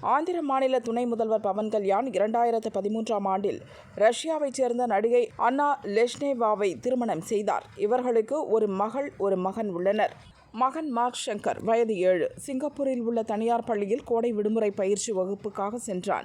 ஆந்திர மாநில துணை முதல்வர் பவன் கல்யாண் இரண்டாயிரத்து பதிமூன்றாம் ஆண்டில் ரஷ்யாவைச் சேர்ந்த நடிகை அன்னா லெஷ்னேவாவை திருமணம் செய்தார். இவர்களுக்கு ஒரு மகள் ஒரு மகன் உள்ளனர். மகன் மார்க் சங்கர் வயது ஏழு. சிங்கப்பூரில் உள்ள தனியார் பள்ளியில் கோடை விடுமுறை பயிற்சி வகுப்புக்காக சென்றான்.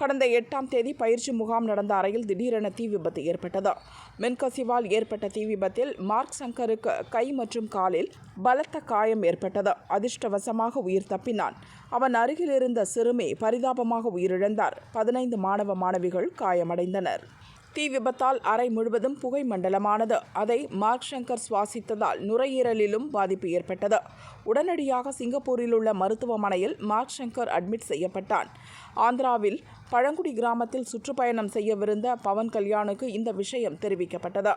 கடந்த எட்டாம் தேதி பயிற்சி முகாம் நடந்த அறையில் திடீரென தீ விபத்து ஏற்பட்டது. மின்கசிவால் ஏற்பட்ட தீ விபத்தில் மார்க் சங்கருக்கு கை மற்றும் காலில் பலத்த காயம் ஏற்பட்டது. அதிர்ஷ்டவசமாக உயிர் தப்பினான். அவன் அருகில் இருந்த சிறுமி பரிதாபமாக உயிரிழந்தார். பதினைந்து மாணவ மாணவிகள் காயமடைந்தனர். தீ விபத்தால் அறை முழுவதும் புகை மண்டலமானது. அதை மார்க் சங்கர் சுவாசித்ததால் நுரையீரலிலும் பாதிப்பு ஏற்பட்டது. உடனடியாக சிங்கப்பூரில் உள்ள மருத்துவமனையில் மார்க் சங்கர் அட்மிட் செய்யப்பட்டான். ஆந்திராவில் பழங்குடி கிராமத்தில் சுற்றுப்பயணம் செய்யவிருந்த பவன் கல்யாணுக்கு இந்த விஷயம் தெரிவிக்கப்பட்டது.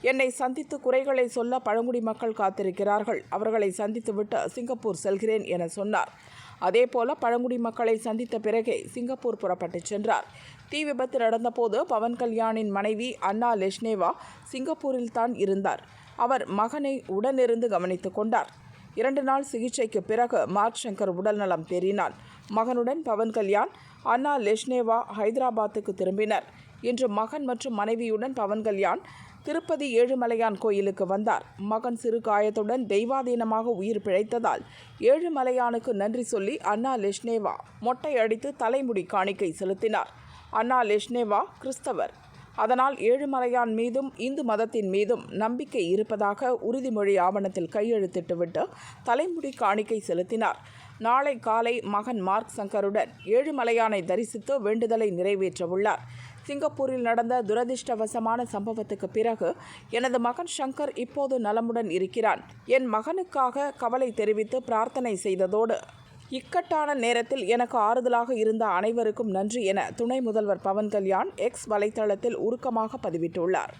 என்னை சந்தித்து குறைகளை சொல்ல பழங்குடி மக்கள் காத்திருக்கிறார்கள். அவர்களை சந்தித்துவிட்டு சிங்கப்பூர் செல்கிறேன் என சொன்னார். அதேபோல பழங்குடி மக்களை சந்தித்த பிறகே சிங்கப்பூர் புறப்பட்டுச் சென்றார். தீ விபத்து நடந்தபோது பவன் கல்யாணின் மனைவி அன்னா லெஷ்னேவா சிங்கப்பூரில் தான் இருந்தார். அவர் மகனை உடனிருந்து கவனித்துக் கொண்டார். இரண்டு நாள் சிகிச்சைக்கு பிறகு மார்க் சங்கர் உடல்நலம் தேறினான் மகனுடன் பவன் கல்யாண் அண்ணா லெஷ்னேவா ஹைதராபாத்துக்கு திரும்பினர். இன்று மகன் மற்றும் மனைவியுடன் பவன் கல்யாண் திருப்பதி ஏழுமலையான் கோயிலுக்கு வந்தார். மகன் சிறு காயத்துடன் தெய்வாதீனமாக உயிர் பிழைத்ததால் ஏழுமலையானுக்கு நன்றி சொல்லி அண்ணா லெஷ்னேவா மொட்டை அடித்து தலைமுடி காணிக்கை செலுத்தினார். அண்ணா லெஷ்னேவா கிறிஸ்தவர். அதனால் ஏழுமலையான் மீதும் இந்து மதத்தின் மீதும் நம்பிக்கை இருப்பதாக உறுதிமொழி ஆவணத்தில் கையெழுத்திட்டுவிட்டு தலைமுடி காணிக்கை செலுத்தினார். நாளை காலை மகன் மார்க் சங்கருடன் ஏழுமலையானை தரிசித்து வேண்டுதலை நிறைவேற்ற உள்ளார் சிங்கப்பூரில் நடந்த துரதிர்ஷ்டவசமான சம்பவத்துக்கு பிறகு எனது மகன் ஷங்கர் இப்போது நலமுடன் இருக்கிறான் என் மகனுக்காக கவலை தெரிவித்து பிரார்த்தனை செய்ததோடு இக்கட்டான நேரத்தில் எனக்கு ஆறுதலாக இருந்த அனைவருக்கும் நன்றி என துணை முதல்வர் பவன் கல்யாண் எக்ஸ் வலைத்தளத்தில் உருக்கமாக பதிவிட்டுள்ளார்.